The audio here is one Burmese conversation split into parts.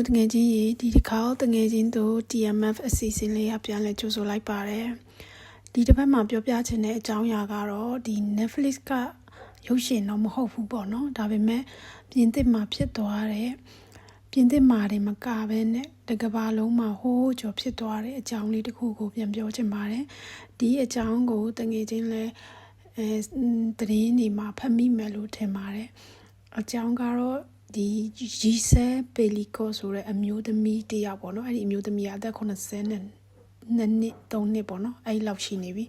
Hello တငယ်ချင်းရေဒီတစ်ခါတငယ်ချင်းတို့ TMF အစီအစဉ်လေးရပြန်လဲကြိုဆိုလိုက်ပါတယ်ဒီတစ်ပတ်မှာပြောပြချင်တဲ့အကြောင်းအရာကတော့ဒီ Netflix ကရုပ်ရှင်တော့မဟုတ်ဘူးပေါ့နော်ဒါပေမဲ့ပြင်သစ်မှာဖြစ်သွားတဲ့ပြင်သစ်မှာတွေမကဘဲနဲ့တကဘာလုံးမှာဟိုးကျော်ဖြစ်သွားတဲ့အကြောင်းလေးတစ်ခုကိုပြန်ပြောချင်ပါတယ်ဒီအကြောင်းကိုတငယ်ချင်းလဲအဲသတင်းတွေမှာဖတ်မိမယ်လို့ထင်ပါတယ်အကြောင်းကတော့ ဒီရီဆဲပေလီကိုဆိုတဲ့အမျိုးသမီးတယောက်ပေါ့နော်အဲ့ဒီအမျိုးသမီးကအသက်80နဲ့နှစ်နှစ်သုံးနှစ်ပေါ့နော်အဲ့ဒီလောက်ရှိနေပြီ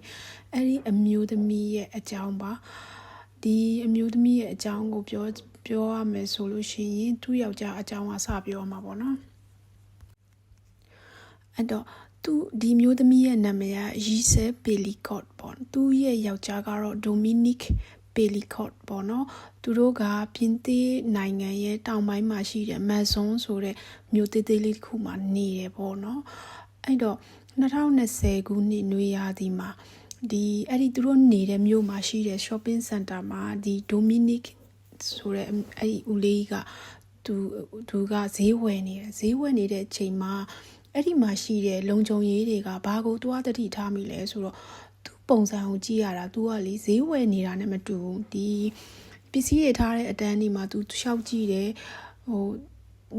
အဲ့ဒီအမျိုးသမီးရဲ့အကြောင်းပါဒီအမျိုးသမီးရဲ့အကြောင်းကိုပြောပြောရမယ်ဆိုလို့ရှိရင်သူ့ယောက်ျားအကြောင်းကစပြောမှာပေါ့နော်အဲ့တော့သူဒီမျိုးသမီးရဲ့နာမည်ကရီဆဲပေလီကော့ပေါ့သူ့ရဲ့ယောက်ျားကတော့ဒိုမီနစ် ပေလီကော့ပေါ့နော်သူတို့ကပြင်သစ်နိုင်ငံရဲ့တောင်ပိုင်းမှာရှိတဲ့မက်ဇွန်ဆိုတဲ့မြို့သေးသေးလေးတစ်ခုမှာနေရပေါ့နော်အဲ့တော့2020ခုနှစ်နွေရာသီမှာဒီအဲ့ဒီသူတို့နေတဲ့မြို့မှာရှိတဲ့ shopping center မှာဒီ Dominic ဆိုတဲ့အဲ့ဒီဦးလေးကသူသူကဈေးဝယ်နေတယ်ဈေးဝယ်နေတဲ့အချိန်မှာအဲ့ဒီမှာရှိတဲ့လုံခြုံရေးတွေကဘာကိုတွားတတိထားမိလဲဆိုတော့သူ ပုံစံကိုကြည့်ရတာသူကလေဈေးဝယ်နေတာနဲ့မတူဘူးဒီပစ္စည်းတွေထားတဲ့အတန်းဒီမှာသူရှောက်ကြည့်တယ်ဟို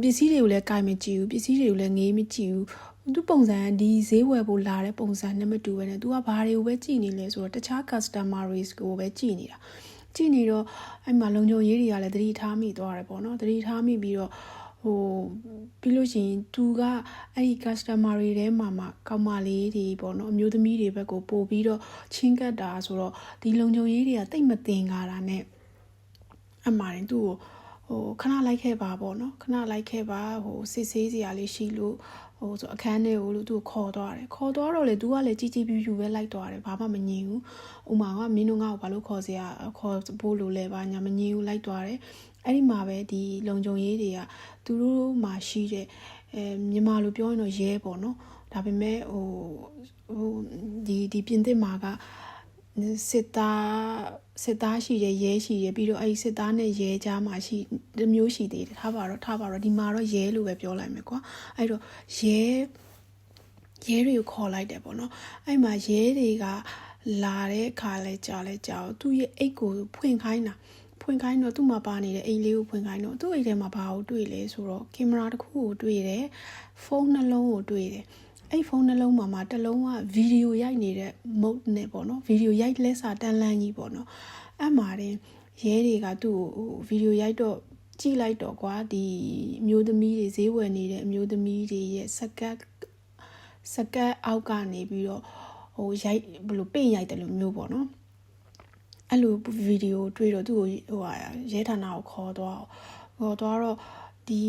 ပစ္စည်းတွေကိုလည်းကြိုက်မကြည့်ဘူးပစ္စည်းတွေကိုလည်းငေးမကြည့်ဘူးသူပုံစံဒီဈေးဝယ်ဖို့လာတဲ့ပုံစံနဲ့မတူဘဲနဲ့ तू ကဘာတွေကိုပဲကြည့်နေလဲဆိုတော့တခြား customer risk ကိုပဲကြည့်နေတာကြည့်နေတော့အဲ့မှာလုံခြုံရေးတွေကလည်းသတိထားမိသွားတယ်ပေါ့နော်သတိထားမိပြီးတော့ ဟိုပြီးလို့ရှိရင်သူကအဲ့ဒီ customer တွေထဲမှာမှကောင်မလေးတွေပေါ့နော်အမျိုးသမီးတွေဘက်ကိုပို့ပြီးတော့ချင်းကပ်တာဆိုတော့ဒီလုံခြုံရေးတွေကတိတ်မတင်ကြတာနဲ့အမှားရင်သူ့ကိုဟိုခဏလိုက်ခဲ့ပါပေါ့နော်ခဏလိုက်ခဲ့ပါဟိုစစ်ဆေးစရာလေးရှိလို့ဟိုဆိုအခန်းထဲကိုလို့သူ့ကိုခေါ်သွားတယ်ခေါ်သွားတော့လေသူကလည်းជីជីပြူပြူပဲလိုက်သွားတယ်ဘာမှမငြင်းဘူးဥမာကမင်းတို့ငါ့ကိုဘာလို့ခေါ်စရာခေါ်ဖို့လို့လဲပါညာမငြင်းဘူးလိုက်သွားတယ် အဲ့ဒီမှာပဲဒီလုံခြုံရေးတွေကသူတို့မှာရှိတဲ့အဲမြန်မာလိုပြောရင်တော့ရဲပေါ့နော်ဒါပေမဲ့ဟိုဟိုဒီဒီပြင်သစ်မှာကစစ်သားစစ်သားရှိတယ်ရဲရှိတယ်ပြီးတော့အဲ့ဒီစစ်သားနဲ့ရဲကြားမှာရှိတမျိုးရှိသေးတယ်ထားပါတော့ထားပါတော့ဒီမှာတော့ရဲလို့ပဲပြောလိုက်မယ်ကွာအဲ့တော့ရဲရဲတွေကိုခေါ်လိုက်တယ်ပေါ့နော်အဲ့မှာရဲတွေကလာတဲ့အခါလဲကြာလဲကြာသူ့ရဲ့အိတ်ကိုဖွင့်ခိုင်းတာ ဖွင့်ခိုင်းတော့သူ့မှာပါနေတဲ့အိမ်လေးကိုဖွင့်ခိုင်းတော့သူ့အိမ်ထဲမှာဘာကိုတွေ့လဲဆိုတော့ကင်မရာတစ်ခုကိုတွေ့တယ်ဖုန်းနှလုံးကိုတွေ့တယ်အဲ့ဖုန်းနှလုံးမှာမှာတစ်လုံးကဗီဒီယိုရိုက်နေတဲ့ mode နဲ့ပေါ့နော်ဗီဒီယိုရိုက်လက်စာတန်လန်းကြီးပေါ့နော်အဲ့မှာတင်ရဲတွေကသူ့ကိုဗီဒီယိုရိုက်တော့ကြည့်လိုက်တော့ကွာဒီမျိုးသမီးတွေဈေးဝယ်နေတဲ့အမျိုးသမီးတွေရဲ့စကတ်စကတ်အောက်ကနေပြီးတော့ဟိုရိုက်ဘယ်လိုပင့်ရိုက်တယ်လို့မျိုးပေါ့နော် အဲ့လိုဗီဒီယိုတွေ့တော့သူ့ကိုဟိုဟာရဲဌာနကိုခေါ်သွားခေါ်သွားတော့ဒီ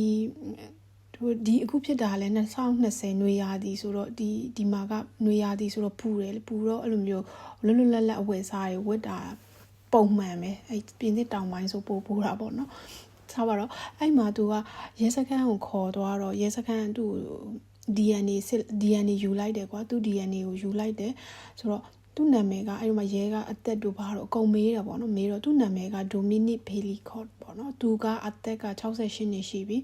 ဒီအခုဖြစ်တာလဲ2020နွေရာသီဆိုတော့ဒီဒီမှာကနွေရာသီဆိုတော့ပူတယ်ပူတော့အဲ့လိုမျိုးလွတ်လွတ်လပ်လပ်အဝယ်စားတွေဝတ်တာပုံမှန်ပဲအဲ့ပြင်သစ်တောင်ပိုင်းဆိုပို့ပို့တာပေါ့နော်ထားပါတော့အဲ့မှာသူကရဲစခန်းကိုခေါ်သွားတော့ရဲစခန်းသူ့ DNA DNA ယူလိုက်တယ်ကွာသူ DNA ကိုယူလိုက်တယ်ဆိုတော့ သူ့နာမည်ကအဲ့ဒီမှာရဲကအသက်တို့ဘာတော့အကုန်မေးတယ်ပေါ့နော်မေးတော့သူ့နာမည်က Dominic Pelicot ပေါ့နော်သူကအသက်က68နှစ်ရှိပြီ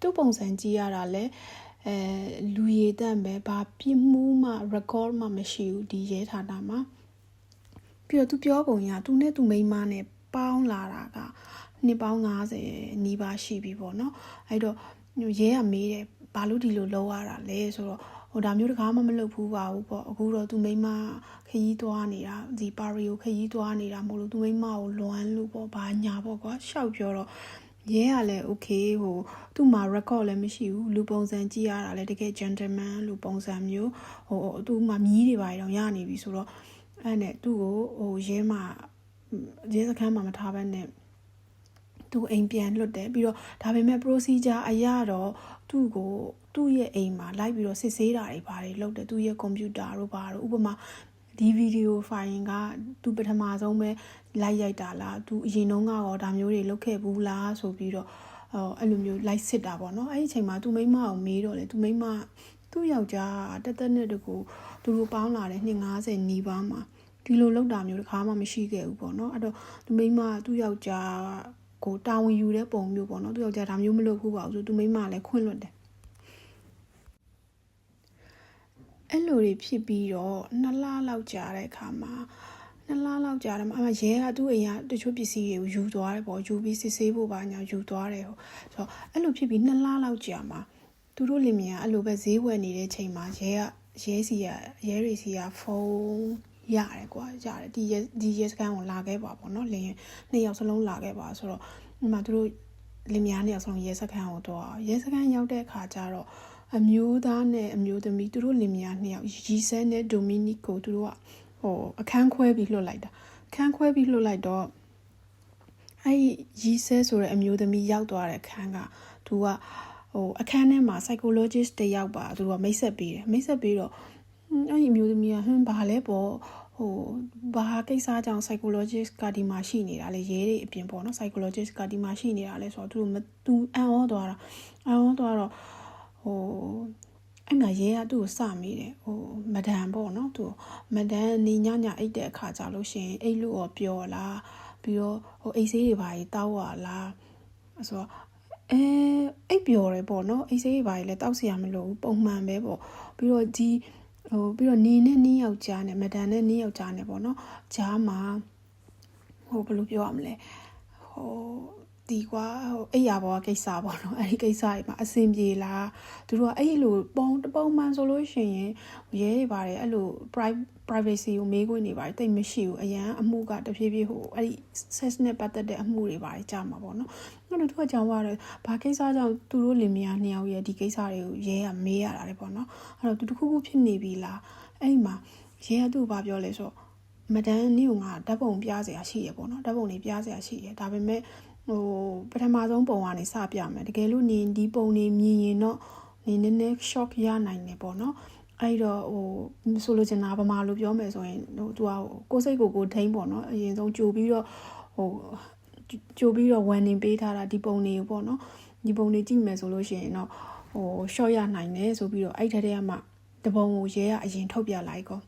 သူ့ပုံစံကြည့်ရတာလဲအဲလူရည်တန့်ပဲဘာပြစ်မှုမှ record မှမရှိဘူးဒီရဲဌာနမှာပြီးတော့သူပြောပုံရသူနဲ့သူမိန်းမနဲ့ပေါင်းလာတာကနှစ်ပေါင်း90နီးပါးရှိပြီပေါ့နော်အဲ့တော့ရဲကမေးတယ်ဘာလို့ဒီလိုလုပ်ရတာလဲဆိုတော့ ဟိုဒါမျိုးတကားမှမလုပ်ဘူးပါဘူးပေါ့အခုတော့သူမိမခရီးသွားနေတာဒီပါရီကိုခရီးသွားနေတာမို့လို့သူမိမကိုလွမ်းလို့ပေါ့ဘာညာပေါ့ကွာရှောက်ပြောတော့ရဲကလည်း okay ဟိုသူ့မှာ record လည်းမရှိဘူးလူပုံစံကြည့်ရတာလည်းတကယ် gentleman လူပုံစံမျိုးဟိုသူ့မှာမြီးတွေပါတော့ရနေပြီဆိုတော့အဲ့နဲ့သူ့ကိုဟိုရဲမှာရဲစခန်းမှာမထားဘဲနဲ့သူအိမ်ပြန်လွတ်တယ်ပြီးတော့ဒါပေမဲ့ procedure အရတော့သူ့ကို သူ့ရဲ့အိမ်မှာလိုက်ပြီးတော့စစ်ဆေးတာတွေပါတယ်လုပ်တယ်သူ့ရဲ့ကွန်ပျူတာတို့ဘာတို့ဥပမာဒီဗီဒီယိုဖိုင်ကသူပထမဆုံးပဲလိုက်ရိုက်တာလားသူအရင်တုန်းကတော့ဒါမျိုးတွေလုပ်ခဲ့ဘူးလားဆိုပြီးတော့အဲ့လိုမျိုးလိုက်စစ်တာပေါ့နော်အဲ့ဒီအချိန်မှာသူမိမအောင်မေးတော့လေသူမိမသူ့ယောက်ျားတက်တက်နဲ့တကူသူတို့ပေါင်းလာတဲ့250နီးပါးမှာဒီလိုလောက်တာမျိုးတခါမှမရှိခဲ့ဘူးပေါ့နော်အဲ့တော့သူမိမသူ့ယောက်ျားကိုတာဝန်ယူတဲ့ပုံမျိုးပေါ့နော်သူယောက်ျားဒါမျိုးမလုပ်ဘူးပါဘူးဆိုသူမိမလည်းခွင့်လွတ်တယ် အဲ့လိုတွေဖြစ်ပြီးတော့နှစ်လလောက်ကြာတဲ့အခါမှာနှစ်လလောက်ကြာတယ်မှာအမရဲကသူ့အိမ်ကတချို့ပစ္စည်းတွေကိုယူသွားတယ်ပေါ့ယူပြီးစစ်ဆေးဖို့ပါညာယူသွားတယ်ဟိုဆိုတော့အဲ့လိုဖြစ်ပြီးနှစ်လလောက်ကြာမှာသူတို့လင်မယားအဲ့လိုပဲဈေးဝယ်နေတဲ့ချိန်မှာရဲကရဲစီကရဲတွေစီကဖုန်းရတယ်ကွာရတယ်ဒီရဲဒီရဲစကန်ကိုလာခဲ့ပါပေါ့နော်လင်နှစ်ယောက်စလုံးလာခဲ့ပါဆိုတော့ဒီမှာသူတို့လင်မယားနှစ်ယောက်စလုံးရဲစကန်ကိုတော့ရဲစကန်ရောက်တဲ့အခါကျတော့ အမျိုးသားနဲ့အမျိုးသမီးသူတို့လင်မယားနှစ်ယောက်ရီဆဲနဲ့ဒိုမီနစ်ကိုသူတို့ကဟိုအခန်းခွဲပြီးလွှတ်လိုက်တာအခန်းခွဲပြီးလွှတ်လိုက်တော့အဲ့ရီဆဲဆိုတဲ့အမျိုးသမီးရောက်သွားတဲ့အခန်းကသူကဟိုအခန်းထဲမှာ psychologist တယောက်ပါသူကမိတ်ဆက်ပေးတယ်မိတ်ဆက်ပေးတော့အဲ့ဒီအမျိုးသမီးကဟမ်ဘာလဲပေါ့ဟိုဘာကိစ္စကြောင့် psychologist ကဒီမှာရှိနေတာလဲရဲတွေအပြင်ပေါ့နော် psychologist ကဒီမှာရှိနေတာလဲဆိုတော့သူတို့မသူအံ့ဩသွားတာအံ့ဩသွားတော့ ဟိုအဲ့မှာရဲကသူ့ကိုစမိတယ်ဟိုမဒန်ပေါ့နော်သူမဒန်နေညညအိတ်တဲ့အခါကြလို့ရှိရင်အိတ်လို့ရောပြောလားပြီးတော့ဟိုအိတ်ဆေးတွေဘာကြီးတောက်ရလားဆိုတော့အဲအိတ်ပျော်တယ်ပေါ့နော်အိတ်ဆေးတွေဘာကြီးလဲတောက်စီရမလို့ပုံမှန်ပဲပေါ့ပြီးတော့ဒီဟိုပြီးတော့နေနဲ့နင်းယောက်ျားနဲ့မဒန်နဲ့နင်းယောက်ျားနဲ့ပေါ့နော်ဂျားမှာဟိုဘယ်လိုပြောရမလဲဟို ဒီကွာဟိုအိယာဘောကိစ္စပေါ့နော်အဲ့ဒီကိစ္စတွေမှာအဆင်ပြေလားသူတို့ကအဲ့လိုပုံတပုံမှန်ဆိုလို့ရှိရင်ရဲတွေပါတယ်အဲ့လို privacy ကိုမေးခွန်းနေပါတယ်တိတ်မရှိဘူးအရန်အမှုကတဖြည်းဖြည်းဟိုအဲ့ဒီ sex နဲ့ပတ်သက်တဲ့အမှုတွေပါတယ်ကြာမှာပေါ့နော်အဲ့တော့သူကကြောင်ရတယ်ဘာကိစ္စကြောင့်သူတို့လင်မယားနှစ်ယောက်ရဲ့ဒီကိစ္စတွေကိုရဲကမေးရတာလေပေါ့နော်အဲ့တော့သူတခုခုဖြစ်နေပြီလားအဲ့ဒီမှာရဲကသူ့ကိုဘာပြောလဲဆိုတော့မဒန်နေကငါဓာတ်ပုံပြစရာရှိရပေါ့နော်ဓာတ်ပုံလေးပြစရာရှိရဒါပေမဲ့ ဟိုပထမဆုံးပုံကနေစပြမယ်တကယ်လို့နေဒီပုံနေမြင်ရင်တော့နေနည်းနည်း shock ရနိုင်တယ်ပေါ့နော်အဲ့တော့ဟိုဆိုလိုချင်တာဗမာလိုပြောမယ်ဆိုရင်ဟိုသူကကိုစိတ်ကိုကိုထိမ့်ပေါ့နော်အရင်ဆုံးကြိုပြီးတော့ဟိုကြိုပြီးတော့ warning ပေးထားတာဒီပုံလေးပေါ့နော်ဒီပုံလေးကြည့်မယ်ဆိုလို့ရှိရင်တော့ဟို short ရနိုင်တယ်ဆိုပြီးတော့အဲ့ထက်တည်းကမှတပုံကိုရဲကအရင်ထုတ်ပြလိုက်ကော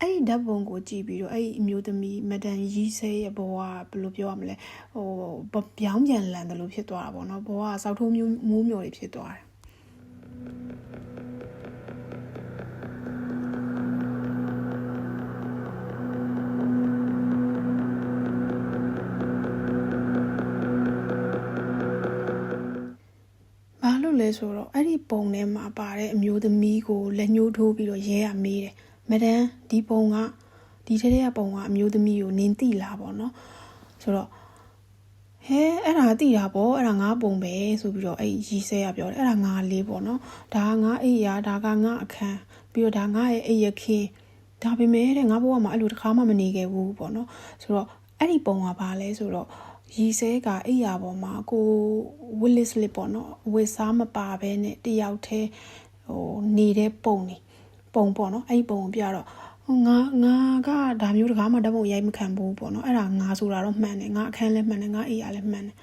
အဲ့ဒီဓာတ်ပုံကိုကြည့်ပြီးတော့အဲ့ဒီအမျိုးသမီးမဒန်ရီးဆဲရဲ့ဘဝကဘယ်လိုပြောရမလဲဟိုပြောင်းပြန်လန်တယ်လို့ဖြစ်သွားတာပေါ့နော်ဘဝကစောက်ထိုးမျိုးမိုးမျိုးတွေဖြစ်သွားတယ်ဘာလို့လဲဆိုတော့အဲ့ဒီပုံထဲမှာပါတဲ့အမျိုးသမီးကိုလက်ညှိုးထိုးပြီးတော့ရဲရမေးတယ် မဒန်ဒီပုံကဒီထဲထဲကပုံကအမျိုးသမီးကိုနင်းတိလာပေါ့နော်ဆိုတော့ဟဲအဲ့ဒါတိတာပေါ့အဲ့ဒါငါပုံပဲဆိုပြီးတော့အဲ့ရီဆဲရပြောတယ်အဲ့ဒါငါလေးပေါ့နော်ဒါကငါအိယာဒါကငါအခန်းပြီးတော့ဒါငါရဲ့အိရခင်းဒါပေမဲ့တဲ့ငါဘဝမှာအဲ့လိုတစ်ခါမှမနေခဲ့ဘူးပေါ့နော်ဆိုတော့အဲ့ဒီပုံကဘာလဲဆိုတော့ရီဆဲကအိယာပေါ်မှာကိုဝစ်လစ်လစ်ပေါ့နော်ဝစ်စားမပါဘဲနဲ့တယောက်တည်းဟိုနေတဲ့ပုံနေ ပုံပေါ့နော်အဲ့ဒီပုံကိုပြတော့ငါငါကဒါမျိုးတကားမှဓာတ်ပုံရိုက်မခံဘူးပေါ့နော်အဲ့ဒါငါဆိုတာတော့မှန်တယ်ငါအခန်းလည်းမှန်တယ်ငါအိယာလည်းမှန်တယ်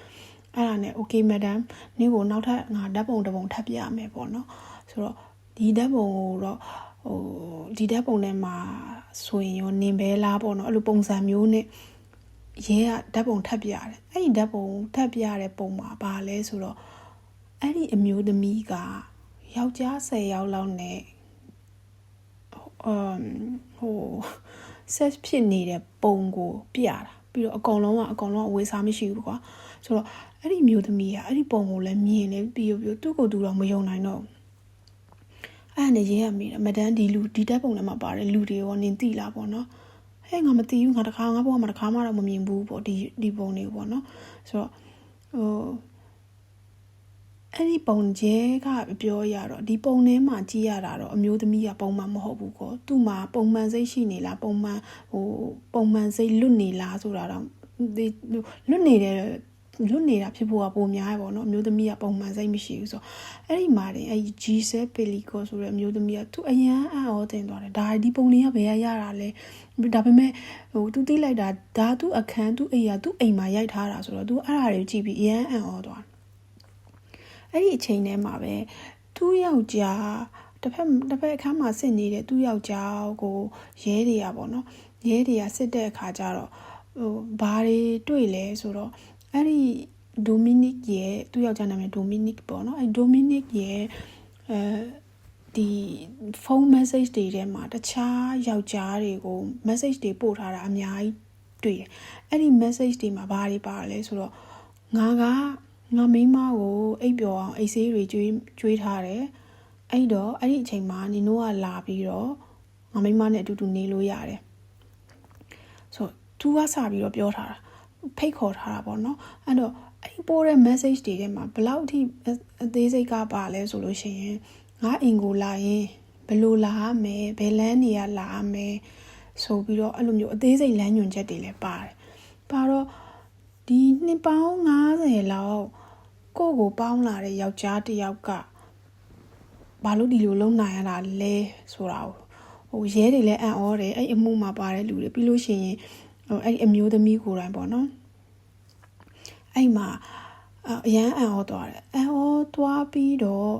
အဲ့ဒါနဲ့ okay madam နင်းကိုနောက်ထပ်ငါဓာတ်ပုံတစ်ပုံထပ်ပြရမယ်ပေါ့နော်ဆိုတော့ဒီဓာတ်ပုံကိုတော့ဟိုဒီဓာတ်ပုံထဲမှာဆိုရင်ရောနင်ပဲလားပေါ့နော်အဲ့လိုပုံစံမျိုးနဲ့ရဲကဓာတ်ပုံထပ်ပြရတယ်အဲ့ဒီဓာတ်ပုံထပ်ပြရတဲ့ပုံမှာဘာလဲဆိုတော့အဲ့ဒီအမျိုးသမီးကယောက်ျား10ယောက်လောက်နဲ့ အမ်ဟို set ဖြစ်နေတဲ့ပုံကိုပြတာပြီးတော့အကောင်လုံးကအကောင်လုံးအဝေးစားမရှိဘူးကွာဆိုတော့အဲ့ဒီမျိုးသမီးကအဲ့ဒီပုံကိုလည်းမြင်နေပြီးပြီးသူ့ကိုယ်သူတော့မယုံနိုင်တော့အဲ့နဲ့ရေးရမိတယ်မဒန်ဒီလူဒီတက်ပုံထဲမှာပါတယ်လူတွေရောနင်သိလားပေါ့နော်ဟဲ့ငါမသိဘူးငါတခါငါဘဝမှာတခါမှတော့မမြင်ဘူးပေါ့ဒီဒီပုံတွေပေါ့နော်ဆိုတော့ဟို အဲ့ဒီပုံကျဲကပြောရတော့ဒီပုံထဲမှာကြည့်ရတာတော့အမျိုးသမီးကပုံမှန်မဟုတ်ဘူးကောသူ့မှာပုံမှန်စိတ်ရှိနေလားပုံမှန်ဟိုပုံမှန်စိတ်လွတ်နေလားဆိုတာတော့ဒီလွတ်နေတယ်လွတ်နေတာဖြစ်ဖို့ကပုံများရပေါ့နော်အမျိုးသမီးကပုံမှန်စိတ်မရှိဘူးဆိုတော့အဲ့ဒီမှာတင်အဲ့ဒီ G7 Pelico ဆိုတဲ့အမျိုးသမီးကသူအရန်အံ့ဩတင်သွားတယ်ဒါဒီပုံလေးကဘယ်ရရတာလဲဒါပေမဲ့ဟိုသူသိလိုက်တာဒါသူအခန်းသူအိမ်ကသူအိမ်မှာရိုက်ထားတာဆိုတော့သူအဲ့ဒါတွေကိုကြည့်ပြီးအရန်အံ့ဩသွားတယ် အဲ့ဒီအချိန်ထဲမှာပဲသူ့ယောက်ျားတစ်ဖက်တစ်ဖက်အခန်းမှာစစ်နေတဲ့သူ့ယောက်ျားကိုရဲတွေကပေါ့နော်ရဲတွေကစစ်တဲ့အခါကျတော့ဟိုဘာတွေတွေ့လဲဆိုတော့အဲ့ဒီဒိုမီနစ်ရဲ့သူ့ယောက်ျားနာမည်ဒိုမီနစ်ပေါ့နော်အဲ့ဒိုမီနစ်ရဲ့အဲဒီဖုန်း message တွေထဲမှာတခြားယောက်ျားတွေကို message တွေပို့ထားတာအများကြီးတွေ့တယ်အဲ့ဒီ message တွေမှာဘာတွေပါလဲဆိုတော့ငါက ငါမိန်းမကိုအိပ်ပျော်အောင်အိတ်ဆေးတွေကျွေးကျွေးထားတယ်အဲ့တော့အဲ့ဒီအချိန်မှာနင်တို့ကလာပြီးတော့ငါမိန်းမနဲ့အတူတူနေလို့ရတယ်ဆိုသူကစပြီးတော့ပြောထားတာဖိတ်ခေါ်ထားတာပေါ့နော်အဲ့တော့အဲ့ဒီပို့တဲ့ message တွေထဲမှာဘယ်လောက်အထိအသေးစိတ်ကပါလဲဆိုလို့ရှိရင်ငါအင်ကိုလာရင်ဘယ်လိုလာရမယ်ဘယ်လမ်းနေရလာရမယ်ဆိုပြီးတော့အဲ့လိုမျိုးအသေးစိတ်လမ်းညွှန်ချက်တွေလည်းပါတယ်ပါတော့ ဒီနှစ်ပေါင်း90လောက်ကိုယ့်ကိုပေါင်းလာတဲ့ယောက်ျားတစ်ယောက်ကဘာလို့ဒီလိုလုံနိုင်ရတာလဲဆိုတာကိုဟိုရဲတွေလည်းအံ့ဩတယ်အဲ့အမှုမှာပါတဲ့လူတွေပြီးလို့ရှိရင်ဟိုအဲ့အမျိုးသမီးကိုယ်တိုင်ပေါ့နော်အဲ့မှာအရန်အံ့ဩသွားတယ်အံ့ဩသွားပြီးတော့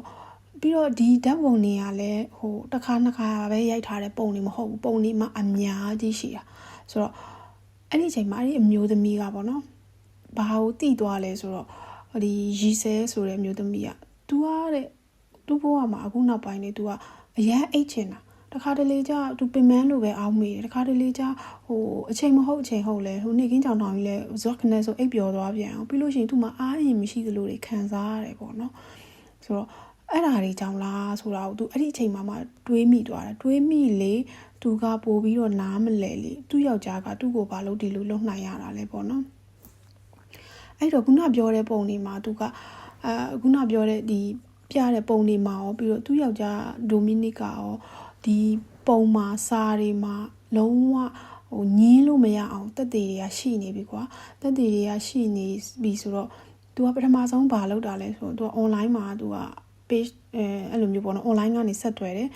ပြီးတော့ဒီဓာတ်ပုံတွေကလည်းဟိုတစ်ခါနှစ်ခါပဲရိုက်ထားတဲ့ပုံတွေမဟုတ်ဘူးပုံတွေမှအများကြီးရှိတာဆိုတော့အဲ့ဒီအချိန်မှာအဲ့ဒီအမျိုးသမီးကပေါ့နော် ဘာကိုတိသွားလဲဆိုတော့ဒီရီဆဲဆိုတဲ့အမျိုးသမီးက तू ကတဲ့သူ့ဘဝမှာအခုနောက်ပိုင်းနေ तू ကအရန်အိတ်ချင်တာတခါတလေကျသူပင်မန်းလိုပဲအောင်းမိတယ်တခါတလေကျဟိုအချိန်မဟုတ်အချိန်ဟုတ်လဲဟိုနေကင်းကြောင်တောင်ကြီးလဲဇော့ခနဲ့ဆိုအိပ်ပျော်သွားပြန်အောင်ပြီးလို့ရှိရင်သူ့မှာအားရင်မရှိသလိုတွေခံစားရတယ်ပေါ့နော်ဆိုတော့အဲ့ဓာတွေကြောင့်လားဆိုတာကိုသူအဲ့ဒီအချိန်မှာမှတွေးမိသွားတယ်တွေးမိလေသူကပို့ပြီးတော့နားမလဲလေသူ့ယောက်ျားကသူ့ကိုဘာလို့ဒီလိုလုပ်နိုင်ရတာလဲပေါ့နော် အဲ့တော့ခုနပြောတဲ့ပုံတွေမှာသူကအာခုနပြောတဲ့ဒီပြတဲ့ပုံတွေမှာရောပြီးတော့သူ့ယောက်ျားဒိုမီနစ်ကရောဒီပုံမှာစာတွေမှာလုံးဝဟိုညင်းလို့မရအောင်တက်သေးတွေကရှိနေပြီကွာတက်သေးတွေကရှိနေပြီဆိုတော့ तू ကပထမဆုံးဘာလုပ်တာလဲဆိုတော့ तू က online မှာ तू က page အဲအဲ့လိုမျိုးပေါ့နော် online ကနေဆက်သွယ်တယ်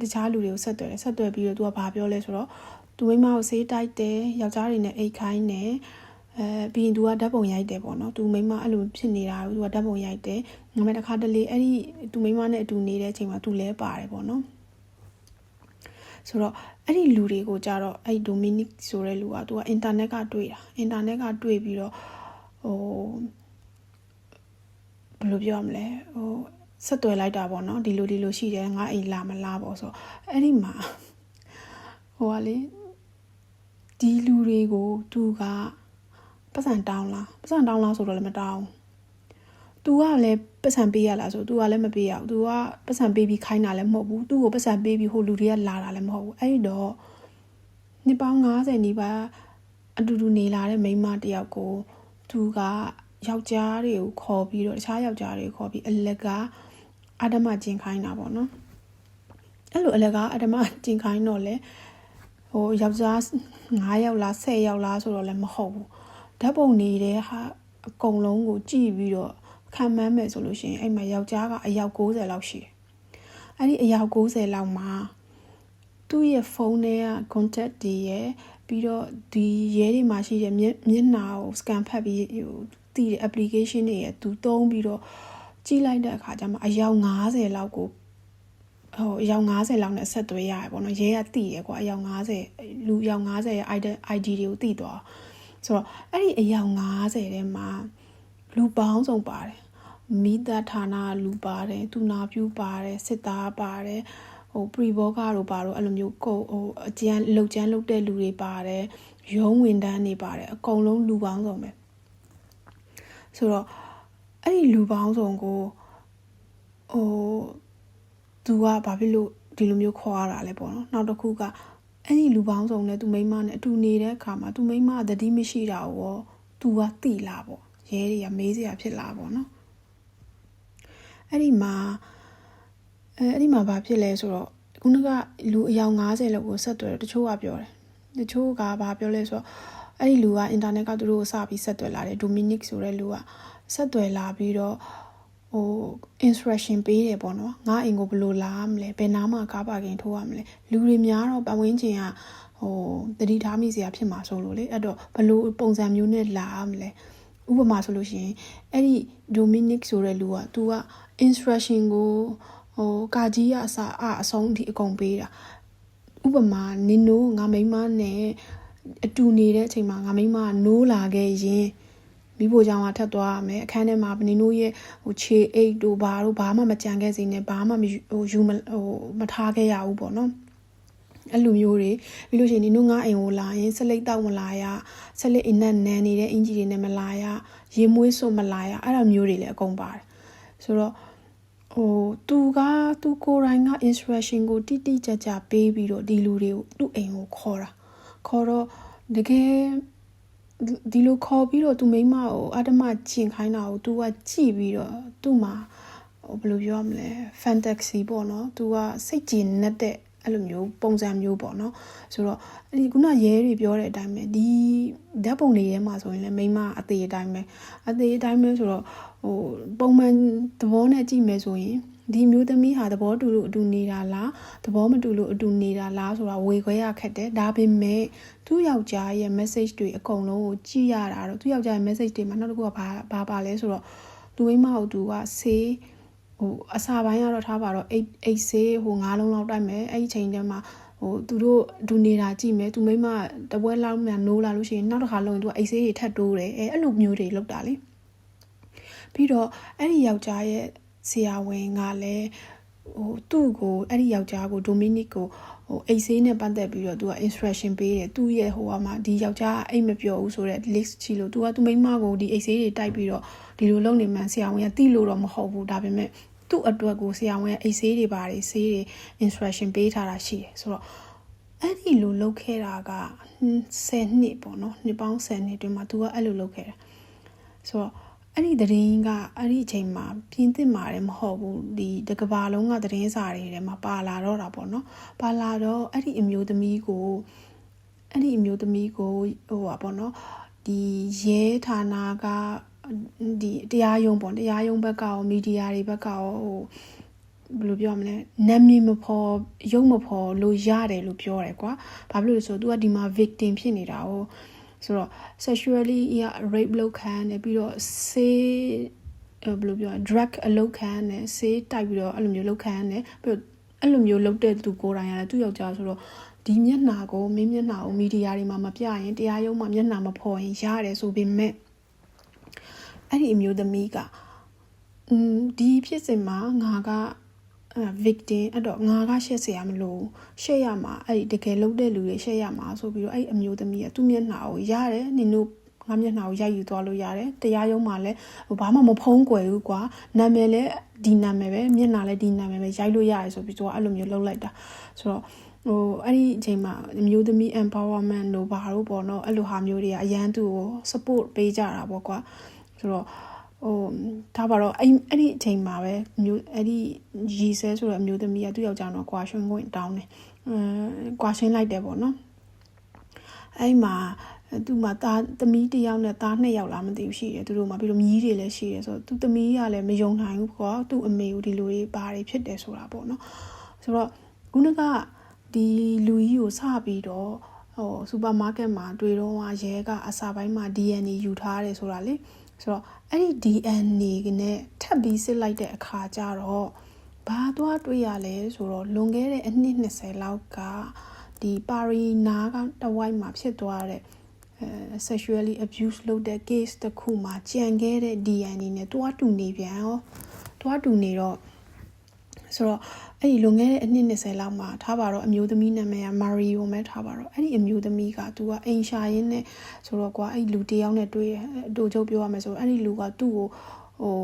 တခြားလူတွေကိုဆက်သွယ်တယ်ဆက်သွယ်ပြီးတော့ तू ကဘာပြောလဲဆိုတော့ तू မိမကိုဆေးတိုက်တယ်ယောက်ျားတွေနဲ့အိတ်ခိုင်းတယ် အဲပြီးရင်သူကဓာတ်ပုံရိုက်တယ်ပေါ့နော်သူမိမအဲ့လိုဖြစ်နေတာသူကဓာတ်ပုံရိုက်တယ်ငါမတခါတလေအဲ့ဒီသူမိမနဲ့အတူနေတဲ့အချိန်မှာသူလဲပါတယ်ပေါ့နော်ဆိုတော့အဲ့ဒီလူတွေကိုကြတော့အဲ့ဒီ Dominic ဆိုတဲ့လူကသူကအင်တာနက်ကတွေ့တာအင်တာနက်ကတွေ့ပြီးတော့ဟိုဘယ်လိုပြောရမလဲဟိုဆက်သွယ်လိုက်တာပေါ့နော်ဒီလိုဒီလိုရှိတယ်ငါအိမ်လာမလားပေါ့ဆိုအဲ့ဒီမှာဟိုကလေဒီလူတွေကိုသူက ပတ်စံတောင်းလားပတ်စံတောင်းလားဆိုတော့လည်းမတောင်း तू ကလည်းပတ်စံပေးရလားဆို तू ကလည်းမပေးရဘူး तू ကပတ်စံပေးပြီးခိုင်းတာလည်းမဟုတ်ဘူး तू ကိုပတ်စံပေးပြီးဟိုလူတွေကလာတာလည်းမဟုတ်ဘူးအဲ့တော့နှစ်ပေါင်း90နီးပါးအတူတူနေလာတဲ့မိန်းမတယောက်ကို तू ကယောက်ျားတွေကိုခေါ်ပြီးတော့တခြားယောက်ျားတွေကိုခေါ်ပြီးအလကအဓမ္မကျင်ခိုင်းတာပေါ့နော်အဲ့လိုအလကအဓမ္မကျင်ခိုင်းတော့လေဟိုယောက်ျား9ယောက်လား10ယောက်လားဆိုတော့လည်းမဟုတ်ဘူး ဓာတ်ပုံနေတဲ့ဟာအကုန်လုံးကိုကြည့်ပြီးတော့ခံမှန်းမယ်ဆိုလို့ရှိရင်အဲ့မှာယောက်ျားကအယောက်60လောက်ရှိတယ်။အဲ့ဒီအယောက်60လောက်မှာသူ့ရဲ့ဖုန်းထဲက contact တွေရဲ့ပြီးတော့ဒီရဲတွေမှာရှိတဲ့မျက်မျက်နှာကို scan ဖတ်ပြီးဟိုတည်တဲ့ application တွေရဲ့သူသုံးပြီးတော့ကြည့်လိုက်တဲ့အခါကျမှအယောက်90လောက်ကိုဟိုအယောက်90လောက်နဲ့ဆက်သွဲရတယ်ပေါ့နော်ရဲကတိရကွာအယောက်90လူအယောက်90ရဲ့ ID ID တွေကိုတိသွား ဆိုတော့အဲ့ဒီအယောက်90ထဲမှာလူပေါင်းစုံပါတယ်မိသားဌာနလူပါတယ်သူနာပြူပါတယ်စစ်သားပါတယ်ဟိုပရီဘောဂါတို့ပါတော့အဲ့လိုမျိုးကိုဟိုအကျန်းလုတ်ကျန်းလုတ်တဲ့လူတွေပါတယ်ရုံးဝင်တန်းတွေပါတယ်အကုန်လုံးလူပေါင်းစုံပဲဆိုတော့အဲ့ဒီလူပေါင်းစုံကိုဟိုသူကဘာဖြစ်လို့ဒီလိုမျိုးခေါ်ရတာလဲပေါ့နော်နောက်တစ်ခုက အဲ့ဒီလူပေါင်းစုံနဲ့သူမိန်းမနဲ့အတူနေတဲ့အခါမှာသူမိန်းမသတိမရှိတာကိုသူကတိလာပေါ့ရဲတွေကမေးစရာဖြစ်လာပေါ့နော်အဲ့ဒီမှာအဲအဲ့ဒီမှာဘာဖြစ်လဲဆိုတော့ခုနကလူအယောက်90လောက်ကိုဆက်သွယ်တချို့ကပြောတယ်တချို့ကဘာပြောလဲဆိုတော့အဲ့ဒီလူကအင်တာနက်ကသူတို့ကိုစပြီးဆက်သွယ်လာတယ်ဒိုမီနစ်ဆိုတဲ့လူကဆက်သွယ်လာပြီးတော့ ဟို instruction ပေးတယ်ပေါ့နော်ငါအိမ်ကိုဘယ်လိုလာမလဲဘယ်နားမှာကားပါကင်ထိုးရမလဲလူတွေများတော့ပတ်ဝန်းကျင်ကဟိုတတိထားမိစရာဖြစ်မှာဆိုလို့လေအဲ့တော့ဘယ်လိုပုံစံမျိုးနဲ့လာမလဲဥပမာဆိုလို့ရှိရင်အဲ့ဒီ Dominic ဆိုတဲ့လူက तू က instruction ကိုဟိုကာကြီးရအစားအအဆုံးဒီအကုန်ပေးတာဥပမာနင်တို့ငါမိန်းမနဲ့အတူနေတဲ့အချိန်မှာငါမိန်းမနိုးလာခဲ့ရင် မိဖို့ကြောင့်ကထပ်သွားရမယ်အခန်းထဲမှာနင်တို့ရဲ့ဟိုခြေအိတ်တို့ဘာတို့ဘာမှမကြံခဲ့စေနဲ့ဘာမှမယူဟိုယူမဟိုမထားခဲ့ရဘူးပေါ့နော်အဲ့လိုမျိုးတွေပြီးလို့ရှိရင်နင်တို့ငါအိမ်ကိုလာရင်ဆက်လိတ်တောက်မလာရဆက်လိတ်အင်းနဲ့နန်းနေတဲ့အင်ဂျီတွေနဲ့မလာရရေမွေးစွတ်မလာရအဲ့လိုမျိုးတွေလည်းအကုန်ပါတယ်ဆိုတော့ဟိုသူကသူကိုယ်တိုင်က instruction ကိုတိတိကျကျပေးပြီးတော့ဒီလူတွေကိုသူ့အိမ်ကိုခေါ်တာခေါ်တော့တကယ် ဒီလိုခေါ်ပြီးတော့သူမိမကိုအတ္တမကျင်ခိုင်းတာကို तू ကကြည့်ပြီးတော့သူ့မှာဟိုဘယ်လိုပြောရမလဲ fantasy ပေါ့နော် तू ကစိတ်ကြည်နေတဲ့အဲ့လိုမျိုးပုံစံမျိုးပေါ့နော်ဆိုတော့အဲ့ဒီခုနရဲတွေပြောတဲ့အတိုင်းပဲဒီဓာတ်ပုံတွေထဲမှာဆိုရင်လည်းမိမအသေးအတိုင်းပဲအသေးအတိုင်းပဲဆိုတော့ဟိုပုံမှန်သဘောနဲ့ကြည့်မယ်ဆိုရင် ဒီမျိုးသမီးဟာသဘောတူလို့အတူနေတာလားသဘောမတူလို့အတူနေတာလားဆိုတာဝေခွဲရခက်တယ်ဒါပေမဲ့သူ့ယောက်ျားရဲ့ message တွေအကုန်လုံးကိုကြည့်ရတာတော့သူ့ယောက်ျားရဲ့ message တွေမှာနောက်တစ်ခုကဘာဘာပါလဲဆိုတော့သူမိမကိုသူကဆေးဟိုအစာပိုင်းကတော့ထားပါတော့အိတ်အိတ်ဆေးဟိုငါးလုံးလောက်တိုက်မယ်အဲ့ဒီချိန်တည်းမှာဟိုသူတို့ဒူနေတာကြည့်မယ်သူမိမတပွဲလောက်မှနိုးလာလို့ရှိရင်နောက်တစ်ခါလုံးသူကအိတ်ဆေးတွေထပ်တိုးတယ်အဲအဲ့လိုမျိုးတွေလောက်တာလေပြီးတော့အဲ့ဒီယောက်ျားရဲ့ ဆရာဝန်ကလည်းဟိုသူ့ကိုအဲ့ဒီယောက်ျားကိုဒိုမီနစ်ကိုဟိုအိတ်ဆေးနဲ့ပတ်သက်ပြီးတော့သူက instruction ပေးတယ်သူ့ရဲ့ဟိုကမှဒီယောက်ျားအိတ်မပြောဘူးဆိုတော့ list ချီလို့သူကသူမိမကိုဒီအိတ်ဆေးတွေတိုက်ပြီးတော့ဒီလိုလုပ်နေမှဆရာဝန်ကတိလို့တော့မဟုတ်ဘူးဒါပေမဲ့သူ့အတွက်ကိုဆရာဝန်ကအိတ်ဆေးတွေပါတယ်ဆေးတွေ instruction ပေးထားတာရှိတယ်ဆိုတော့အဲ့ဒီလိုလုပ်ခဲ့တာက10နှစ်ပေါ့နော်နှစ်ပေါင်း10နှစ်တွင်မှာသူကအဲ့လိုလုပ်ခဲ့တာဆိုတော့ အဲ့ဒီသတင်းကအဲ့ဒီအချိန်မှာပြင်းသစ်มาတယ်မဟုတ်ဘူးဒီတကဘာလုံးကသတင်းစာတွေထဲမှာပါလာတော့တာပေါ့နော်ပါလာတော့အဲ့ဒီအမျိုးသမီးကိုအဲ့ဒီအမျိုးသမီးကိုဟိုပါပေါ့နော်ဒီရဲဌာနကဒီတရားရုံးပေါ့တရားရုံးဘက်ကရောမီဒီယာတွေဘက်ကရောဟိုဘယ်လိုပြောမလဲနာမည်မဖော်ရုပ်မဖော်လို့ရတယ်လို့ပြောတယ်ကွာဘာဖြစ်လို့လဲဆိုတော့ तू ကဒီမှာ victim ဖြစ်နေတာ哦 ဆိုတော့ sexually ရ rape လုပ်ခံတယ်ပြီးတော့ဆေးဘယ်လိုပြော drug အလုပ်ခံတယ်ဆေးတိုက်ပြီးတော့အဲ့လိုမျိုးလုပ်ခံတယ်ပြီးတော့အဲ့လိုမျိုးလုပ်တဲ့သူကိုယ်တိုင်ရတယ်သူ့ယောက်ျားဆိုတော့ဒီမျက်နှာကိုမင်းမျက်နှာကိုမီဒီယာတွေမှာမပြရင်တရားရုံးမှာမျက်နှာမဖော်ရင်ရတယ်ဆိုပေမဲ့အဲ့ဒီအမျိုးသမီးကอืมဒီဖြစ်စဉ်မှာငါက အဲ victim အဲ့တော့ငါကရှက်เสียရမလို့ရှက်ရမှာအဲ့ဒီတကယ်လုံးတဲ့လူတွေရှက်ရမှာဆိုပြီးတော့အဲ့အမျိုးသမီးကသူ့မျက်နှာကိုရတယ်နင်တို့ငါမျက်နှာကိုရိုက်ယူသွားလို့ရတယ်တရားရုံးမှာလည်းဘာမှမဖုံးကွယ်ဘူးကွာနာမည်လည်းဒီနာမည်ပဲမျက်နှာလည်းဒီနာမည်ပဲရိုက်လို့ရတယ်ဆိုပြီးသူကအဲ့လိုမျိုးလုပ်လိုက်တာဆိုတော့ဟိုအဲ့ဒီအချိန်မှာအမျိုးသမီး empowerment လို့ဘာလို့ပေါ့နော်အဲ့လိုဟာမျိုးတွေကအရန်သူကို support ပေးကြတာပေါ့ကွာဆိုတော့ ဟိုဒါပါတော့အဲ့အဲ့ဒီအချိန်မှာပဲမျိုးအဲ့ဒီရီဆဲဆိုတော့အမျိုးသမီးကသူ့ယောက်ျားတော့ကွာရှင်းခွင့်တောင်းတယ်အဲကွာရှင်းလိုက်တယ်ပေါ့နော်အဲ့မှာသူ့မှာသားသမီးတစ်ယောက်နဲ့သားနှစ်ယောက်လားမသိဘူးရှိတယ်သူတို့မှာပြီးတော့မြီးတွေလည်းရှိတယ်ဆိုတော့သူသမီးကလည်းမယုံနိုင်ဘူးပေါ့သူ့အမေကိုဒီလိုတွေဘာတွေဖြစ်တယ်ဆိုတာပေါ့နော်ဆိုတော့ခုနကဒီလူကြီးကိုစပြီးတော့ဟိုစူပါမားကတ်မှာတွေ့တော့ရဲကအစာပိုင်းမှာ DNA ယူထားတယ်ဆိုတာလေ ဆိုတော့အဲ့ဒီ DNA နဲ့ထပ်ပြီးစစ်လိုက်တဲ့အခါကျတော့ဘာသွားတွေ့ရလဲဆိုတော့လွန်ခဲ့တဲ့အနှစ်20လောက်ကဒီပါရီနာကတဝိုက်မှာဖြစ်သွားတဲ့အဲ sexually abuse လုပ်တဲ့ case တစ်ခုမှာကြံခဲ့တဲ့ DNA နဲ့တွားတူနေပြန်ရောတွားတူနေတော့ဆိုတော့ အဲ့ဒီလွန်ခဲ့တဲ့အနှစ်20လောက်မှာထားပါတော့အမျိုးသမီးနာမည်ကမာရီယိုမဲထားပါတော့အဲ့ဒီအမျိုးသမီးကသူကအိမ်ရှာရင်းနဲ့ဆိုတော့ကွာအဲ့လူတယောက်နဲ့တွေ့တယ်အတူချုပ်ပြောရမယ်ဆိုအဲ့ဒီလူကသူ့ကိုဟို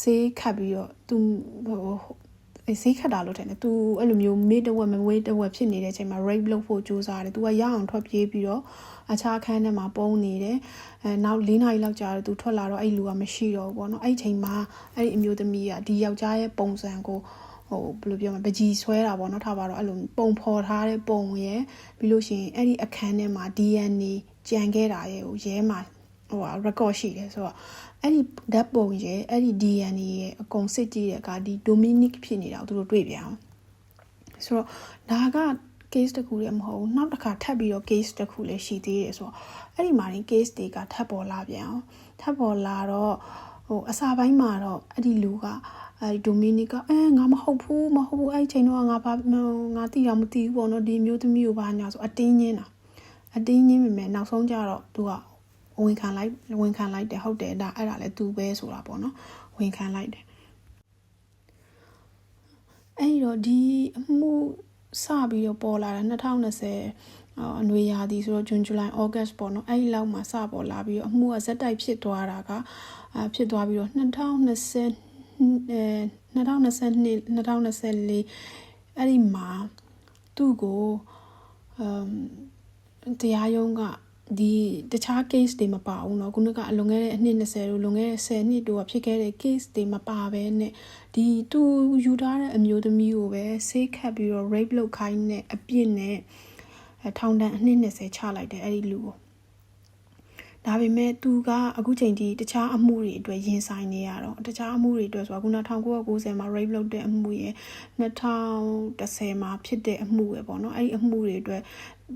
ဆေးခတ်ပြီးတော့သူဟိုအေးဆေးခတ်တာလို့ထင်တယ်။ तू အဲ့လိုမျိုးမေးတဝက်မဝေးတဝက်ဖြစ်နေတဲ့အချိန်မှာ rape လုပ်ဖို့ကြိုးစားတယ်။ तू ကရအောင်ထွက်ပြေးပြီးတော့ အခြားအခန်းထဲမှာပုံနေတယ်။အဲနောက်၄နာရီလောက်ကြာတော့ तू ထွက်လာတော့အဲ့လူကမရှိတော့ဘူးပေါ့နော်။အဲ့ချိန်မှာအဲ့ဒီအမျိုးသမီးကဒီယောက်ျားရဲ့ပုံစံကိုဟိုဘယ်လိုပြောမလဲပကြီးဆွဲတာပေါ့နော်ထားပါတော့အဲ့လိုပုံဖော်ထားတဲ့ပုံရယ်ပြီးလို့ရှိရင်အဲ့ဒီအခန်းထဲမှာ DNA ကြံခဲ့တာရဲ့ကိုရဲမှာဟို record ရှိတယ်ဆိုတော့အဲ့ဒီဓာတ်ပုံရဲ့အဲ့ဒီ DNA ရဲ့အကုန်စစ်ကြည့်တဲ့အခါဒီ Dominic ဖြစ်နေတာကိုသူတို့တွေ့ပြန်အောင်ဆိုတော့ဒါက case တခုလည်းမဟုတ်ဘူးနောက်တစ်ခါထပ်ပြီးတော့ case တခုလည်းရှိသေးတယ်ဆိုတော့အဲ့ဒီမှာရင် case တွေကထပ်ပေါ်လာပြန်အောင်ထပ်ပေါ်လာတော့ဟိုအစာပိုင်းမှာတော့အဲ့ဒီလူကအဲဒီဒိုမီနီကအဲငါမဟုတ်ဘူးမဟုတ်ဘူးအဲ့ချိန်တော့ငါဘာငါတိတာမသိဘူးပေါ့နော်ဒီမျိုးသမီးကိုဘာညာဆိုအတင်းညင်းတာအတင်းညင်းမိမယ်နောက်ဆုံးကျတော့သူကဟဝန်ခံလိုက်ဝန်ခံလိုက်တယ်ဟုတ်တယ်ဒါအဲ့ဒါလည်းသူပဲဆိုတာပေါ့နော်ဝန်ခံလိုက်တယ်အဲ့တော့ဒီအမှု စပြီးတော့ပေါ်လာတာ2020အနွေရာသီဆိုတော့ဂျွန်ဇူလိုင်ဩဂတ်ပေါ့နော်အဲ့ဒီလောက်မှာစပေါ်လာပြီးတော့အမှုကဇက်တိုက်ဖြစ်သွားတာကအာဖြစ်သွားပြီးတော့2020အဲ2022 2024အဲ့ဒီမှာသူ့ကိုအမ်တရားရုံးက ဒီတခြား case တွေမပါဘူးเนาะခုနကအလွန်ခဲ့တဲ့အနှစ်20တို့လွန်ခဲ့တဲ့10နှစ်တို့ကဖြစ်ခဲ့တဲ့ case တွေမပါဘဲနဲ့ဒီသူယူထားတဲ့အမျိုးသမီးကိုပဲဆေးခတ်ပြီးတော့ rape လုပ်ခိုင်းတဲ့အပြစ်နဲ့ထောင်ဒဏ်အနှစ်20ချလိုက်တယ်အဲ့ဒီလူကို ဒါပေမဲ့သူကအခုချိန်ထိတခြားအမှုတွေအတွက်ရင်ဆိုင်နေရတော့တခြားအမှုတွေအတွက်ဆိုတာခုန1990မှာ rape လုပ်တဲ့အမှုရယ်2010မှာဖြစ်တဲ့အမှုရယ်ပေါ့နော်အဲ့ဒီအမှုတွေအတွက်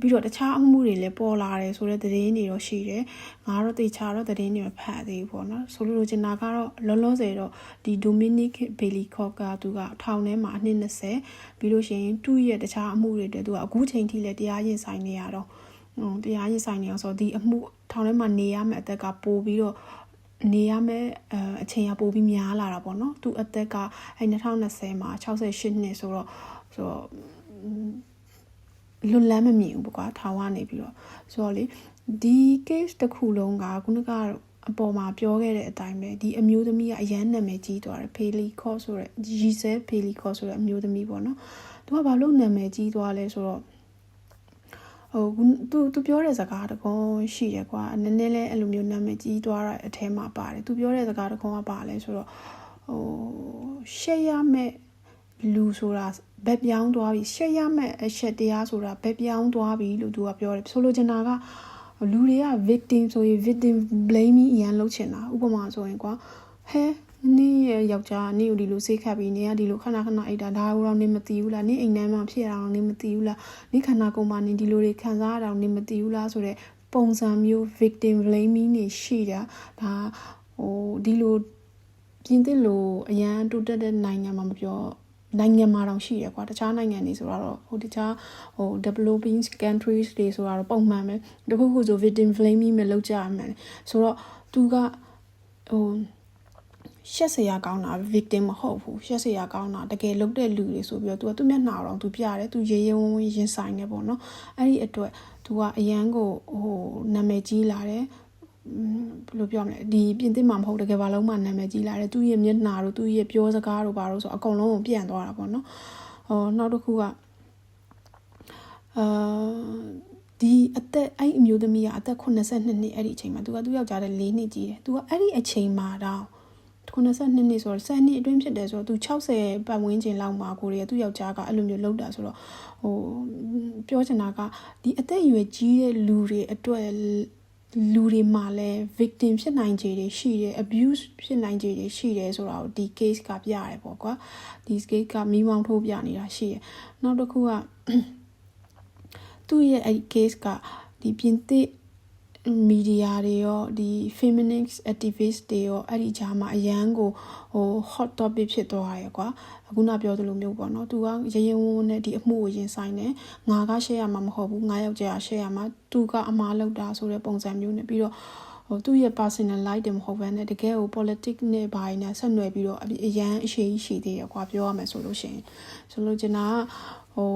ပြီးတော့တခြားအမှုတွေလည်းပေါ်လာတယ်ဆိုတဲ့သတင်းတွေတော့ရှိတယ်ငါတော့တေချာတော့သတင်းတွေမဖတ်သေးဘူးပေါ့နော်ဆိုလိုချင်တာကတော့လောလောဆယ်တော့ဒီ Dominic Bellicot ကသူကထောင်ထဲမှာအနှစ်20ပြီးလို့ရှိရင်သူ့ရဲ့တခြားအမှုတွေအတွက်သူကအခုချိန်ထိလည်းတရားရင်ဆိုင်နေရတော့ဟိုတရားရင်ဆိုင်နေအောင်ဆိုဒီအမှု ထောင်ထဲမှာနေရမယ့်အသက်ကပိုပြီးတော့နေရမယ့်အအချိန်ကပိုပြီးများလာတာပေါ့နော်သူအသက်ကအဲ2020မှာ68နှစ်ဆိုတော့ဆိုတော့လွတ်လန်းမမြင်ဘူးပေါ့ကွာထောင်ကနေပြီးတော့ဆိုတော့လေဒီ case တစ်ခုလုံးကခုနကအပေါ်မှာပြောခဲ့တဲ့အတိုင်းပဲဒီအမျိုးသမီးကအရန်နာမည်ကြီးသွားတယ်ဖေလီခေါဆိုတဲ့ရီဆဲဖေလီခေါဆိုတဲ့အမျိုးသမီးပေါ့နော်သူကဘာလို့နာမည်ကြီးသွားလဲဆိုတော့ ဟိုသူသူပြောတဲ့စကားတကုံးရှိတယ်ကွာနည်းနည်းလေးအဲ့လိုမျိုးနာမည်ကြီးသွားတဲ့အထဲမှာပါတယ်သူပြောတဲ့စကားတကုံးကပါလဲဆိုတော့ဟိုရှက်ရမဲ့လူဆိုတာဘက်ပြောင်းသွားပြီရှက်ရမဲ့အချက်တရားဆိုတာဘက်ပြောင်းသွားပြီလို့သူကပြောတယ်ဆိုလိုချင်တာကလူတွေက victim ဆိုရင် victim blaming အရန်လုပ်ချင်တာဥပမာဆိုရင်ကွာဟဲ နေရယောက်ျားနေကိုဒီလိုစိတ်ခတ်ပြီးနေကဒီလိုခဏခဏအိတ်တာဒါတော့နေမသိဘူးလားနေအိမ်ထဲမှာဖြစ်ရအောင်နေမသိဘူးလားနေခန္ဓာကိုယ်မှာနေဒီလိုတွေခံစားရတာနေမသိဘူးလားဆိုတော့ပုံစံမျိုး victim blaming နေရှိတာဒါဟိုဒီလိုပြင်သစ်လိုအရန်တိုးတက်တဲ့နိုင်ငံမှာမပြောနိုင်ငံမှာတောင်ရှိရကွာတခြားနိုင်ငံတွေဆိုတော့ဟိုတခြားဟို developing countries တွေဆိုတော့ပုံမှန်ပဲတခုခုဆို victim blaming ပဲလောက်ကြရမယ်ဆိုတော့သူကဟို ရှက်စရာကောင်းတာ victim မဟုတ်ဘူးရှက်စရာကောင်းတာတကယ်လုတဲ့လူတွေဆိုပြီးတော့ तू ကသူ့မျက်နှာတော့ तू ပြတယ် तू ရေရေဝုံဝုံရင်ဆိုင်နေပေါ့နော်အဲ့ဒီအတွက် तू ကအရန်ကိုဟိုနာမည်ကြီးလာတယ်ဘယ်လိုပြောမလဲဒီပြင်သစ်မှာမဟုတ်တကယ်ဘာလုံးမှနာမည်ကြီးလာတယ်သူ့ရဲ့မျက်နှာတို့သူ့ရဲ့ပြောစကားတို့ဘာလို့ဆိုအကုန်လုံးကိုပြန်သွားတာပေါ့နော်ဟောနောက်တစ်ခုကအာဒီအသက်အဲ့အမျိုးသမီးကအသက်82နှစ်အဲ့ဒီအချိန်မှာသူကသူ့ယောက်ျားတဲ့၄နှစ်ကြီးတယ်သူကအဲ့ဒီအချိန်မှာတော့ 82နှစ်ဆိုတော့10နှစ်အတွင်းဖြစ်တယ်ဆိုတော့သူ60ပတ်ဝန်းကျင်လောက်မှာကိုရီးယားသူ့ယောက်ျားကအဲ့လိုမျိုးလောက်တာဆိုတော့ဟိုပြောချင်တာကဒီအသက်အရွယ်ကြီးတဲ့လူတွေအတွက်လူတွေမှာလည်း victim ဖြစ်နိုင်ခြေတွေရှိတယ် abuse ဖြစ်နိုင်ခြေတွေရှိတယ်ဆိုတာကိုဒီ case ကပြရတယ်ပေါ့ကွာဒီ case ကမိမောင်းထိုးပြနေတာရှိတယ်နောက်တစ်ခုကသူ့ရဲ့အဲ့ case ကဒီပြင်သစ် မီဒီယာတွေရောဒီ feminist activist တွေရောအဲ့ဒီကြားမှာအရန်ကိုဟို hot topic ဖြစ်သွားရယ်ကွာအခုနပြောသလိုမျိုးပေါ့နော်သူကရရင်ဝန်းနဲ့ဒီအမှုကိုရင်ဆိုင်တယ်ငါက share ရမှာမဟုတ်ဘူးငါယောက်ျား share ရမှာသူကအမားလောက်တာဆိုတဲ့ပုံစံမျိုးနဲ့ပြီးတော့ဟိုသူ့ရဲ့ personal life တွေမဟုတ်ဘဲနဲ့တကယ်ကို politics နဲ့ဘာတွေနဲ့ဆက်နွယ်ပြီးတော့အရန်အရှိရှိသေးရကွာပြောရမယ်ဆိုလို့ရှိရင်ဆိုလို့ကျင်တာဟို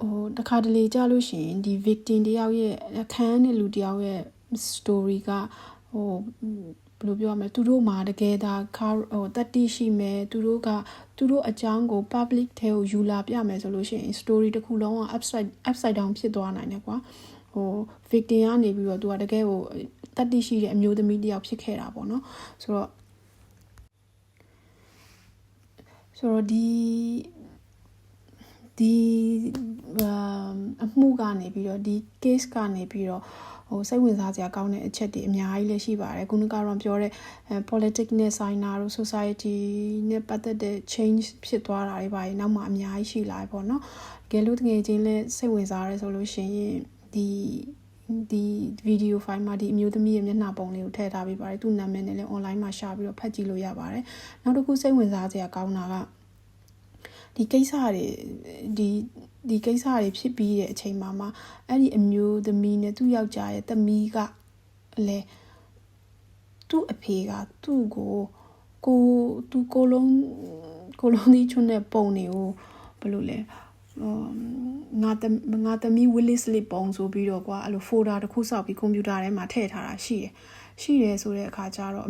ဟိုတခါတလေကြာလို့ရှိရင်ဒီ victim တယောက်ရဲ့အခန်းနဲ့လူတယောက်ရဲ့ story ကဟိုဘယ်လိုပြောရမလဲသူတို့မှာတကယ်ဒါခါဟိုတတိရှိမယ်သူတို့ကသူတို့အကြောင်းကို public ထဲကိုယူလာပြမယ်ဆိုလို့ရှိရင် story တစ်ခုလုံးက upside upside down ဖြစ်သွားနိုင်တယ်ကွာဟို victim ကနေပြီးတော့သူကတကယ်ကိုတတိရှိတဲ့အမျိုးသမီးတယောက်ဖြစ်ခဲ့တာပေါ့နော်ဆိုတော့ဆိုတော့ဒီ ဒီအမှုကနေပြီးတော့ဒီ case ကနေပြီးတော့ဟိုစိတ်ဝင်စားစရာကောင်းတဲ့အချက်တွေအများကြီးလည်းရှိပါတယ်ခုနကတော့ပြောတဲ့ politics နဲ့ဆိုင်တာတို့ society နဲ့ပတ်သက်တဲ့ change ဖြစ်သွားတာတွေပါရင်နောက်မှအများကြီးရှိလာပြီပေါ့နော်တကယ်လို့တကယ်ချင်းလည်းစိတ်ဝင်စားရဲဆိုလို့ရှိရင်ဒီဒီဗီဒီယိုဖိုင်မှာဒီအမျိုးသမီးရဲ့မျက်နှာပုံလေးကိုထည့်ထားပေးပါတယ်သူ့နာမည်နဲ့လည်း online မှာရှာပြီးတော့ဖတ်ကြည့်လို့ရပါတယ်နောက်တစ်ခုစိတ်ဝင်စားစရာကောင်းတာက ဒီကိစ္စတွေဒီဒီကိစ္စတွေဖြစ်ပြီးတဲ့အချိန်မှာမှအဲ့ဒီအမျိုးသမီးနဲ့သူ့ယောက်ျားရဲ့သမီးကလည်းသူ့အဖေကသူ့ကိုကိုသူကိုလုံးကိုလုံးဒီချွန်းတဲ့ပုံတွေကိုဘယ်လိုလဲဟိုငါတငါသမီး Willis လေးပုံဆိုပြီးတော့ကွာအဲ့လို folder တစ်ခုစောက်ပြီးကွန်ပျူတာထဲမှာထည့်ထားတာရှိတယ်ရှိတယ်ဆိုတဲ့အခါကျတော့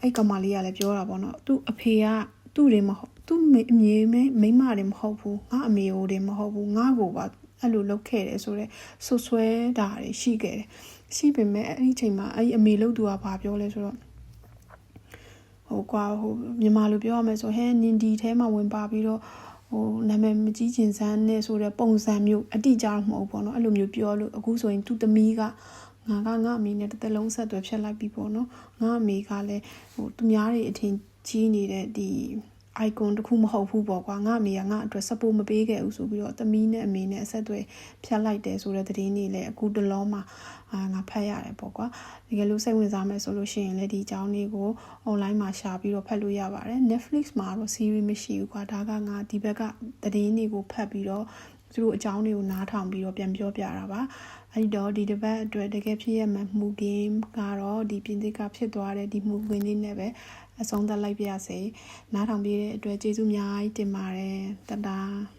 အဲ့ကောင်မလေးကလည်းပြောတာပေါ့နော်သူ့အဖေကသူ့တွေမဟုတ် သူ့မိအမြေမိမိန်းမတွေမဟုတ်ဘူးငါအမေကိုတွေမဟုတ်ဘူးငါကိုပါအဲ့လိုလုပ်ခဲ့တယ်ဆိုတော့ဆွဆွဲတာတွေရှိခဲ့တယ်ရှိပေမဲ့အဲ့ဒီချိန်မှာအဲ့ဒီအမေလို့သူကဘာပြောလဲဆိုတော့ဟိုကွာဟိုမြန်မာလိုပြောရမယ်ဆိုဟဲနင်ဒီထဲမှာဝင်ပါပြီးတော့ဟိုနာမည်မကြီးကျင်စမ်းနဲ့ဆိုတဲ့ပုံစံမျိုးအတိအကျတော့မဟုတ်ဘူးပေါ့နော်အဲ့လိုမျိုးပြောလို့အခုဆိုရင်သူ့သမီးကငါကငါအမေနဲ့တစ်သက်လုံးဆက်သွယ်ဖြတ်လိုက်ပြီပေါ့နော်ငါအမေကလည်းဟိုသူများတွေအထင်ကြီးနေတဲ့ဒီ icon တခုမဟုတ်ဘူးပေါ့ကွာငါအမေကငါအတွက် support မပေးခဲ့ဘူးဆိုပြီးတော့သမီးနဲ့အမေနဲ့အဆက်အသွယ်ဖြတ်လိုက်တယ်ဆိုတဲ့သတင်းတွေလည်းအခုတလောမှာအာငါဖတ်ရတယ်ပေါ့ကွာတကယ်လို့စိတ်ဝင်စားမယ်ဆိုလို့ရှိရင်လည်းဒီအကြောင်းလေးကို online မှာရှာပြီးတော့ဖတ်လို့ရပါတယ် Netflix မှာတော့ series မရှိဘူးကွာဒါကငါဒီဘက်ကသတင်းတွေကိုဖတ်ပြီးတော့သူတို့အကြောင်းတွေကိုနားထောင်ပြီးတော့ပြန်ပြောပြတာပါအဲဒီတော့ဒီတစ်ပတ်အတွက်တကယ်ဖြစ်ရမှမှု game ကတော့ဒီပြင်သစ်ကဖြစ်သွားတဲ့ဒီမှုဝင်လေးနဲ့ပဲ အဆုံးသတ်လိုက်ပြရစေနားထောင်ပြီးတဲ့အတွက်ကျေးဇူးအများကြီးတင်ပါတယ်တတား